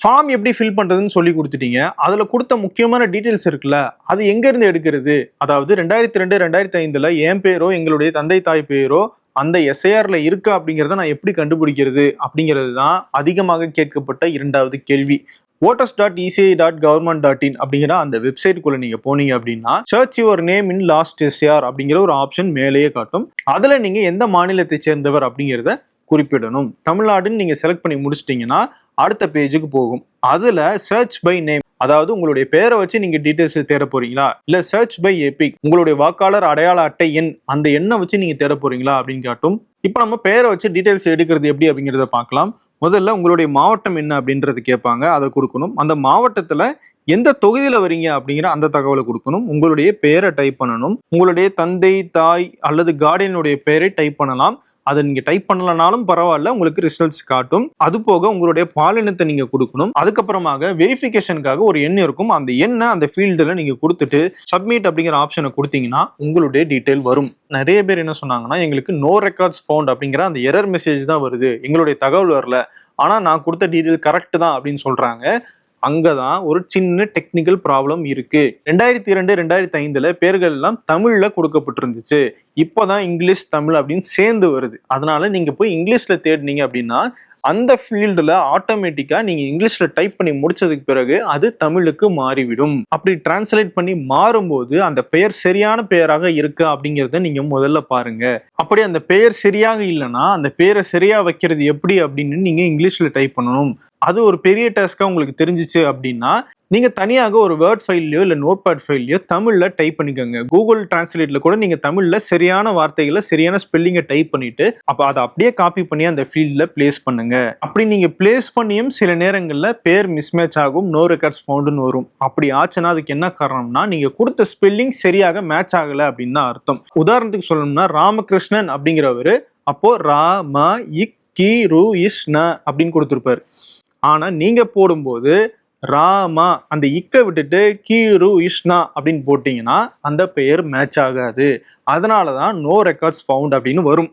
Form எப்படி fill பண்ணுறதுன்னு சொல்லி கொடுத்துட்டீங்க. அதில் கொடுத்த முக்கியமான டீட்டெயில்ஸ் இருக்குல்ல அது எங்கேருந்து எடுக்கிறது? அதாவது ரெண்டாயிரத்தி ரெண்டு ரெண்டாயிரத்தி ஐந்தில் என் பேரோ எங்களுடைய தந்தை தாய் பேரோ அந்த எஸ்ஐஆரில் இருக்கா அப்படிங்கிறத நான் எப்படி கண்டுபிடிக்கிறது? அப்படிங்கிறது தான் அதிகமாக கேட்கப்பட்ட இரண்டாவது கேள்வி. Voters dot ECI dot government dot in அப்படிங்கிற அந்த வெப்சைட்டுக்குள்ள நீங்க போனீங்க அப்படின்னா search your name in last SAR அப்படிங்கிற ஒரு ஆப்ஷன் மேலேயே காட்டும். அதுல நீங்க எந்த மாநிலத்தை சேர்ந்தவர் அப்படிங்கிறத குறிப்பிடணும். தமிழ்நாடுன்னு நீங்கள் செலக்ட் பண்ணி முடிச்சிட்டிங்கன்னா அடுத்த பேஜுக்கு போகும். அதில் சர்ச் பை நேம் அதாவது உங்களுடைய பேரை வச்சு நீங்கள் டீட்டெயில்ஸ் தேட போறீங்களா? இல்லை சர்ச் பை எபிக் உங்களுடைய வாக்காளர் அடையாள அட்டை எண் அந்த எண்ணை வச்சு நீங்கள் தேட போறீங்களா அப்படின்னு காட்டும். இப்போ நம்ம பேரை வச்சு டீட்டெயில்ஸ் எடுக்கிறது எப்படி அப்படிங்கிறத பார்க்கலாம். முதல்ல உங்களுடைய மாவட்டம் என்ன அப்படின்றது கேட்பாங்க அதை கொடுக்கணும். அந்த மாவட்டத்தில் எந்த தொகுதியில் வரீங்க அப்படிங்கிற அந்த தகவலை கொடுக்கணும். உங்களுடைய பெயரை டைப் பண்ணணும். உங்களுடைய தந்தை தாய் அல்லது கார்டியனுடைய பெயரை டைப் பண்ணலாம். அதை நீங்கள் டைப் பண்ணலனாலும் பரவாயில்ல உங்களுக்கு ரிசல்ட்ஸ் காட்டும். அது போக உங்களுடைய பாலினத்தை நீங்கள் கொடுக்கணும். அதுக்கப்புறமாக வெரிஃபிகேஷனுக்காக ஒரு எண் இருக்கும். அந்த எண்ணை அந்த ஃபீல்டில் நீங்கள் கொடுத்துட்டு சப்மிட் அப்படிங்கிற ஆப்ஷனை கொடுத்தீங்கன்னா உங்களுடைய டீட்டெயில் வரும். நிறைய பேர் என்ன சொன்னாங்கன்னா எங்களுக்கு நோ ரெக்கார்ட்ஸ் ஃபவுண்ட் அப்படிங்கிற அந்த எரர் மெசேஜ் தான் வருது. எங்களுடைய தகவல் வரல. ஆனால் நான் கொடுத்த டீட்டெயில் கரெக்ட் தான் அப்படின்னு சொல்கிறாங்க அங்கதான் ஒரு சின்ன டெக்னிக்கல் ப்ராப்ளம் இருக்கு. ரெண்டாயிரத்தி இரண்டு ரெண்டாயிரத்தி ஐந்துல பேர்கள் எல்லாம் தமிழ்ல கொடுக்கப்பட்டிருந்துச்சு. இப்போதான் இங்கிலீஷ் தமிழ் அப்படின்னு சேர்ந்து வருது. அதனால நீங்க போய் இங்கிலீஷ்ல தேடினீங்க அப்படின்னா அந்த ஃபீல்டில் ஆட்டோமேட்டிக்காக நீங்கள் இங்கிலீஷில் டைப் பண்ணி முடிச்சதுக்கு பிறகு அது தமிழுக்கு மாறிவிடும். அப்படி டிரான்ஸ்லேட் பண்ணி மாறும்போது அந்த பெயர் சரியான பெயராக இருக்கா அப்படிங்கிறத நீங்கள் முதல்ல பாருங்க. அப்படி அந்த பெயர் சரியாக இல்லைன்னா அந்த பெயரை சரியாக வைக்கிறது எப்படி அப்படின்னு நீங்கள் இங்கிலீஷில் டைப் பண்ணணும். அது ஒரு பெரிய டாஸ்க்காக உங்களுக்கு தெரிஞ்சிச்சு அப்படின்னா நீங்கள் தனியாக ஒரு வேர்ட் ஃபைல்லையோ இல்லை நோட் பேட் ஃபைல்லையோ தமிழில் டைப் பண்ணிக்கோங்க. கூகுள் டிரான்ஸ்லேட்டில் கூட நீங்கள் தமிழில் சரியான வார்த்தைகளை சரியான ஸ்பெல்லிங்கை டைப் பண்ணிவிட்டு அப்போ அதை அப்படியே காப்பி பண்ணி அந்த ஃபீல்டில் பிளேஸ் பண்ணுங்க. அப்படி நீங்கள் பிளேஸ் பண்ணியும் சில நேரங்களில் பேர் மிஸ்மேட்ச் ஆகும் நோ ரெக்கார்ட்ஸ் ஃபவுண்டுன்னு வரும். அப்படி ஆச்சுன்னா அதுக்கு என்ன காரணம்னா நீங்கள் கொடுத்த ஸ்பெல்லிங் சரியாக மேட்ச் ஆகலை அப்படின்னு தான் அர்த்தம். உதாரணத்துக்கு சொல்லணும்னா ராமகிருஷ்ணன் அப்படிங்கிறவர் அப்போது ரா ம இக் கி ரு இஷ்ண அப்படின்னு கொடுத்துருப்பாரு. ஆனால் நீங்கள் போடும்போது ராமா அந்த இக்க விட்டுட்டு கீரு இஷ்னா அப்படின்னு போட்டிங்கன்னா அந்த பெயர் மேட்ச் ஆகாது. அதனாலதான் நோ ரெக்கார்ட்ஸ் ஃபவுண்ட் அப்படின்னு வரும்.